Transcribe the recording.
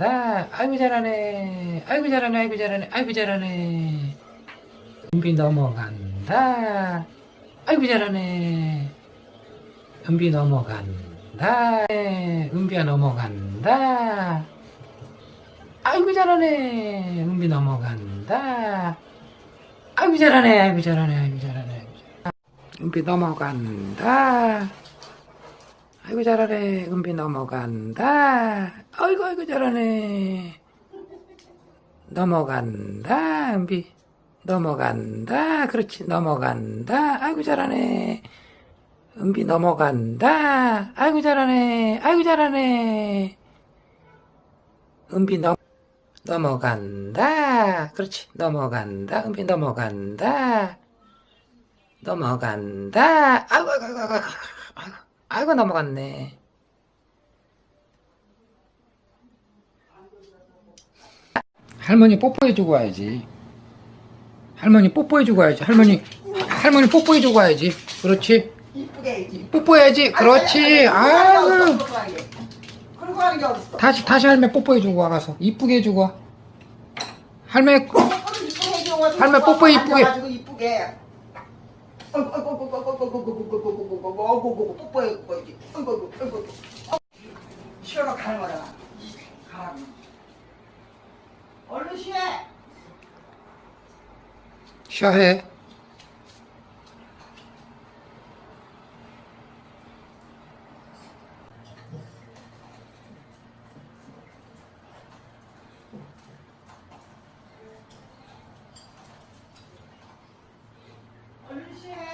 넘어간다. 아이고 잘하네. 아이고 잘하네. 아이고 잘하네. 아이고 잘하네. 은비 넘어간다. 아이고 잘하네. 은비 넘어간다. 은비야 넘어간다. 아이고 잘하네. 은비 넘어간다. 아이고 잘하네. 아이고 잘하네. 아이고 잘하네. 은비 넘어간다. 아이고 잘하네. 은비 넘어간다. 아이고 아이고 잘하네. 넘어간다. 은비 넘어간다. 그렇지 넘어간다. 아이고 잘하네. 은비 넘어간다. 아이고 잘하네. 아이고 잘하네. 은비 넘 넘어간다. 그렇지 넘어간다. 은비 넘어간다. 넘어간다. 아이고 아이고 아이고 아이고 아이고, 넘어갔네. 할머니 뽀뽀해주고 와야지. 할머니 뽀뽀해주고 와야지. 할머니 할머니 뽀뽀해주고 와야지. 그렇지. 이쁘게 뽀뽀해야지. 그렇지. 아유. 그리고 하는 게 어딨어 다시 다시 할매 뽀뽀해주고 와가서 이쁘게 해주고 와. 할매 할매 뽀뽀 이쁘게. 가지고 이쁘게 어이구 어이구 어이구 어이구 어이구 어이구 어이구 아이고 고고 어고 고고 뽀뽀해 고고 이렇게. 아이고 아이고 아이고 가는 거잖아. 가는 얼른 쉬해. 쉬어해. 얼른 쉬해.